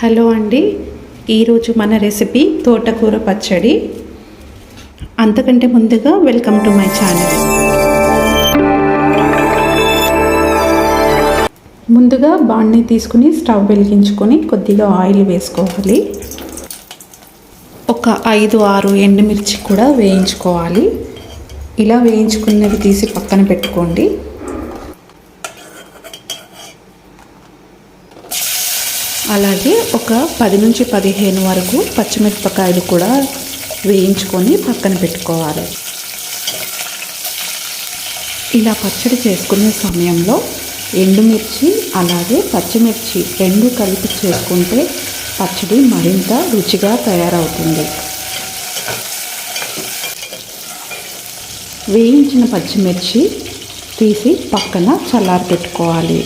Hello అండి. ఈరోజు మన రెసిపీ తోటకూర పచ్చడి. అంతకంటే ముందుగా వెల్కమ్ టు మై ఛానల్. ముందుగా బాండ్ని తీసుకుని స్టవ్ వెలిగించుకొని కొద్దిగా ఆయిల్ వేసుకోవాలి. ఒక ఐదు ఆరు ఎండుమిర్చి కూడా వేయించుకోవాలి. ఇలా వేయించుకున్నవి తీసి పక్కన పెట్టుకోండి. అలాగే ఒక పది నుంచి పదిహేను వరకు పచ్చిమిరపకాయలు కూడా వేయించుకొని పక్కన పెట్టుకోవాలి. ఇలా పచ్చడి చేసుకునే సమయంలో ఎండుమిర్చి అలాగే పచ్చిమిర్చి రెండు కలిపి చేసుకుంటే పచ్చడి మరింత రుచిగా తయారవుతుంది. వేయించిన పచ్చిమిర్చి తీసి పక్కన చల్లారి పెట్టుకోవాలి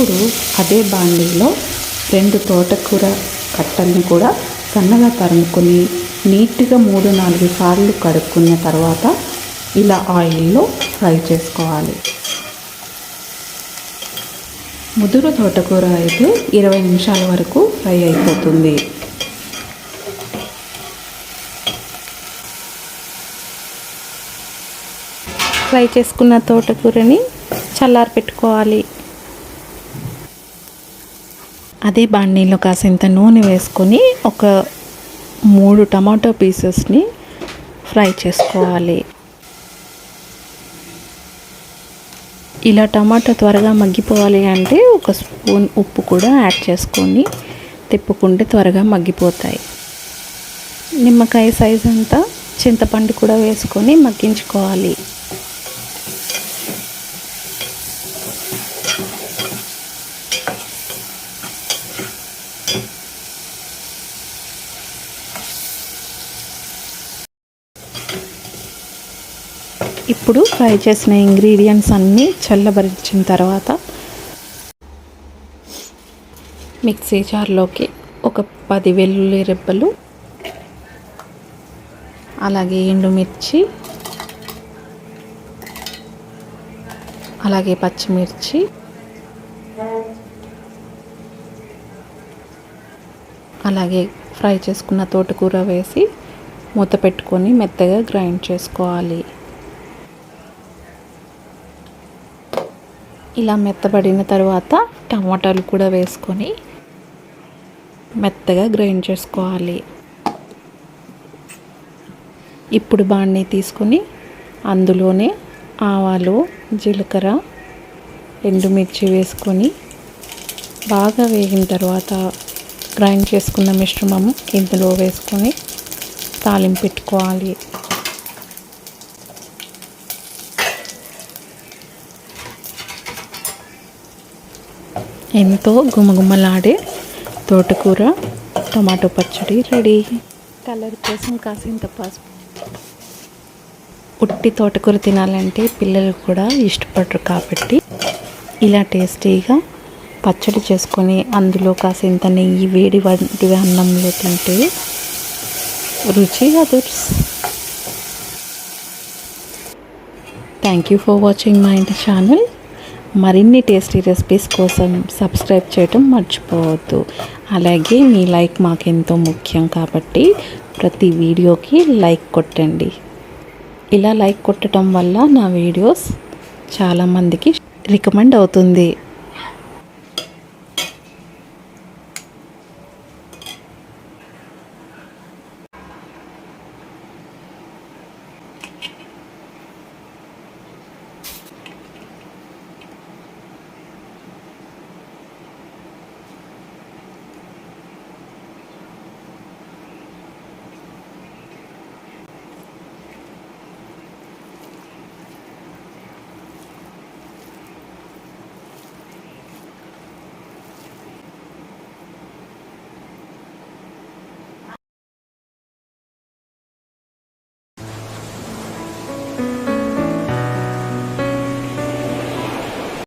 ఇప్పుడు అదే బాండీలో రెండు తోటకూర కట్టల్ని కూడా సన్నగా తరుముకొని నీట్గా మూడు నాలుగు సార్లు కడుక్కున్న తర్వాత ఇలా ఆయిల్లో ఫ్రై చేసుకోవాలి. ముదురు తోటకూర అయితే ఇరవై నిమిషాల వరకు ఫ్రై అయిపోతుంది. ఫ్రై చేసుకున్న తోటకూరని చల్లారి పెట్టుకోవాలి అదే బాండీలో కాసింత నూనె వేసుకొని ఒక మూడు టమాటో పీసెస్ని ఫ్రై చేసుకోవాలి. ఇలా టమాటా త్వరగా మగ్గిపోవాలి అంటే ఒక స్పూన్ ఉప్పు కూడా యాడ్ చేసుకొని తిప్పుకుంటే త్వరగా మగ్గిపోతాయి. నిమ్మకాయ సైజ్ అంతా చింతపండు కూడా వేసుకొని మగ్గించుకోవాలి. ఇప్పుడు ఫ్రై చేసిన ఇంగ్రీడియంట్స్ అన్నీ చల్లబరిచిన తర్వాత మిక్సీ జార్లోకి ఒక పది వెల్లుల్లి రెబ్బలు అలాగే ఎండుమిర్చి అలాగే పచ్చిమిర్చి అలాగే ఫ్రై చేసుకున్న తోటకూర వేసి మూత పెట్టుకొని మెత్తగా గ్రైండ్ చేసుకోవాలి. ఇలా మెత్తబడిన తర్వాత టమాటాలు కూడా వేసుకొని మెత్తగా గ్రైండ్ చేసుకోవాలి. ఇప్పుడు బాణీ తీసుకొని అందులోనే ఆవాలు జీలకర్ర ఎండుమిర్చి వేసుకొని బాగా వేగిన తర్వాత గ్రైండ్ చేసుకున్న మిశ్రమం ఇందులో వేసుకొని తాలింపు పెట్టుకోవాలి. ఎంతో గుమగుమలాడే తోటకూర టమాటో పచ్చడి రెడీ. కలర్ కోసం కాసింత పసుపు. ఉట్టి తోటకూర తినాలంటే పిల్లలు కూడా ఇష్టపడరు కాబట్టి ఇలా టేస్టీగా పచ్చడి చేసుకొని అందులో కాసింత నెయ్యి వేడి వంటి అన్నంలో తింటే రుచి others. Thank you for watching my ఇంటి ఛానల్ మరిన్ని టేస్టీ రెసిపీస్ కోసం సబ్స్క్రైబ్ చేయటం మర్చిపోవద్దు. అలాగే మీ లైక్ మాకెంతో ముఖ్యం కాబట్టి ప్రతి వీడియోకి లైక్ కొట్టండి. ఇలా లైక్ కొట్టడం వల్ల నా వీడియోస్ చాలామందికి రికమెండ్ అవుతుంది.